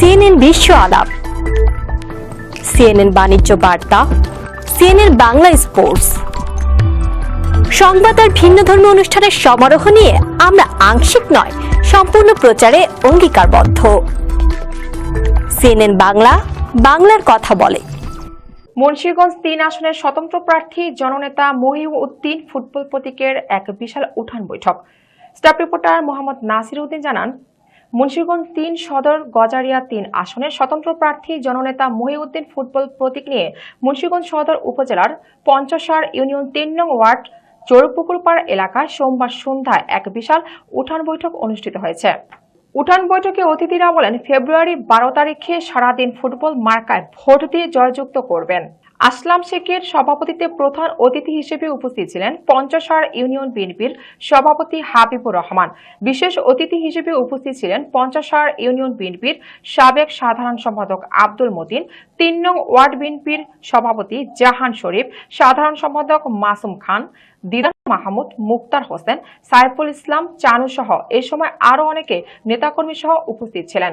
CNN বিশ্ব আলাপ CNN বাণিজ্য বার্তা সিএনএন বাংলা স্পোর্টস। সংবাদ আর ভিন্ন ধর্মী অনুষ্ঠানের সমারোহ নিয়ে আমরা আংশিক নয়, সম্পূর্ণ প্রচারে অঙ্গীকারবদ্ধ। সিএনএন বাংলা, বাংলার কথা বলে। মুন্সিগঞ্জ তিন আসনের স্বতন্ত্র প্রার্থী, জননেতা মহিউ উদ্দিন ফুটবল প্রতীকের এক বিশাল উঠান বৈঠক। স্টাফ রিপোর্টার মোহাম্মদ নাসির উদ্দিন জানান মুন্সিগঞ্জ তিন, সদর, গজারিয়া তিন আসনের স্বতন্ত্র প্রার্থী জননেতা মহিউদ্দিন ফুটবল প্রতীক নিয়ে মুন্সিগঞ্জ সদর উপজেলার পঞ্চসার ইউনিয়ন তিন নং ওয়ার্ড, চোরপুকুরপাড় এলাকায় সোমবার সন্ধ্যায় এক বিশাল উঠান বৈঠক অনুষ্ঠিত হয়েছে। উঠান বৈঠকে অতিথিরা বলেন ফেব্রুয়ারি বারো তারিখে সারাদিন ফুটবল মার্কায় ভোট দিয়ে জয়যুক্ত করবেন। আসলাম শেখের সভাপতিত্বে প্রধান অতিথি হিসেবে উপস্থিত ছিলেন পঞ্চসার ইউনিয়ন বিএনপির সভাপতি হাবিবুর রহমান। বিশেষ অতিথি হিসেবে উপস্থিত ছিলেন পঞ্চসার ইউনিয়ন বিএনপির সাবেক সাধারণ সম্পাদক আব্দুল মতিন, তিন নং ওয়ার্ড বিএনপির সভাপতি জাহান শরীফ, সাধারণ সম্পাদক মাসুম খান, দিদার মাহমুদ, মুক্তার হোসেন, সাইফুল ইসলাম, চানু সহ এই সময় আরও অনেকে নেতাকর্মী সহ উপস্থিত ছিলেন।